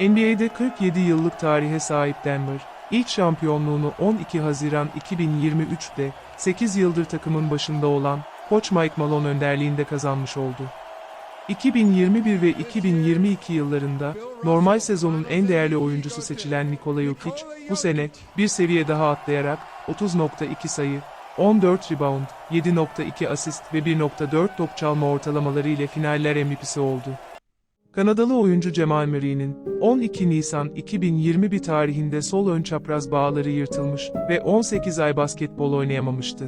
NBA'de 47 yıllık tarihe sahip Denver, ilk şampiyonluğunu 12 Haziran 2023'te 8 yıldır takımın başında olan Koç Mike Malone önderliğinde kazanmış oldu. 2021 ve 2022 yıllarında normal sezonun en değerli oyuncusu seçilen Nikola Jokic, bu sene bir seviye daha atlayarak 30.2 sayı, 14 rebound, 7.2 asist ve 1.4 top çalma ortalamaları ile finaller MVP'si oldu. Kanadalı oyuncu Cemal Murray'nin 12 Nisan 2021 tarihinde sol ön çapraz bağları yırtılmış ve 18 ay basketbol oynayamamıştı.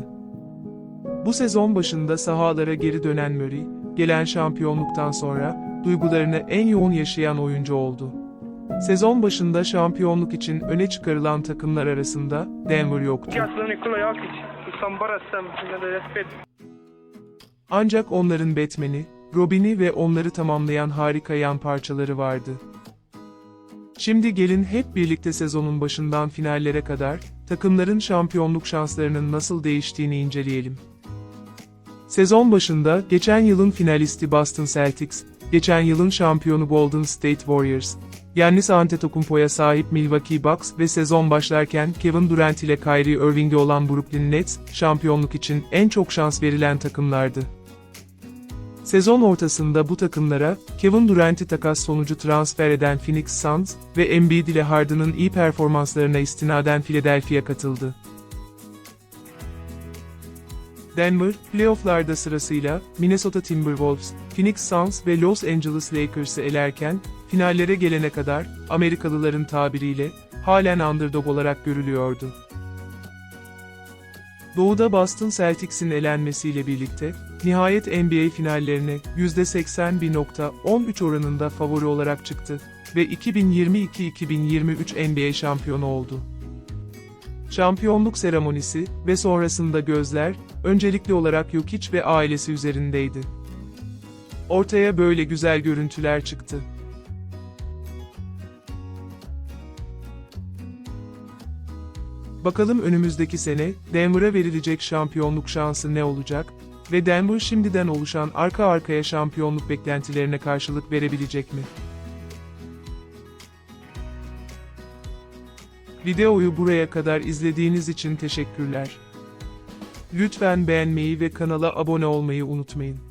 Bu sezon başında sahalara geri dönen Murray, gelen şampiyonluktan sonra duygularını en yoğun yaşayan oyuncu oldu. Sezon başında şampiyonluk için öne çıkarılan takımlar arasında Denver yoktu. Ancak onların Batman'i, Robin'i ve onları tamamlayan harika yan parçaları vardı. Şimdi gelin hep birlikte sezonun başından finallere kadar takımların şampiyonluk şanslarının nasıl değiştiğini inceleyelim. Sezon başında geçen yılın finalisti Boston Celtics, geçen yılın şampiyonu Golden State Warriors, Giannis Antetokounmpo'ya sahip Milwaukee Bucks ve sezon başlarken Kevin Durant ile Kyrie Irving'e olan Brooklyn Nets, şampiyonluk için en çok şans verilen takımlardı. Sezon ortasında bu takımlara, Kevin Durant'i takas sonucu transfer eden Phoenix Suns ve Embiid ile Harden'ın iyi performanslarına istinaden Philadelphia katıldı. Denver, playofflarda sırasıyla Minnesota Timberwolves, Phoenix Suns ve Los Angeles Lakers'ı elerken, finallere gelene kadar, Amerikalıların tabiriyle, halen underdog olarak görülüyordu. Doğu'da Boston Celtics'in elenmesiyle birlikte, nihayet NBA finallerine %81.13 oranında favori olarak çıktı ve 2022-2023 NBA şampiyonu oldu. Şampiyonluk seremonisi ve sonrasında gözler, öncelikli olarak Jokic ve ailesi üzerindeydi. Ortaya böyle güzel görüntüler çıktı. Bakalım önümüzdeki sene Denver'a verilecek şampiyonluk şansı ne olacak ve Denver şimdiden oluşan arka arkaya şampiyonluk beklentilerine karşılık verebilecek mi? Videoyu buraya kadar izlediğiniz için teşekkürler. Lütfen beğenmeyi ve kanala abone olmayı unutmayın.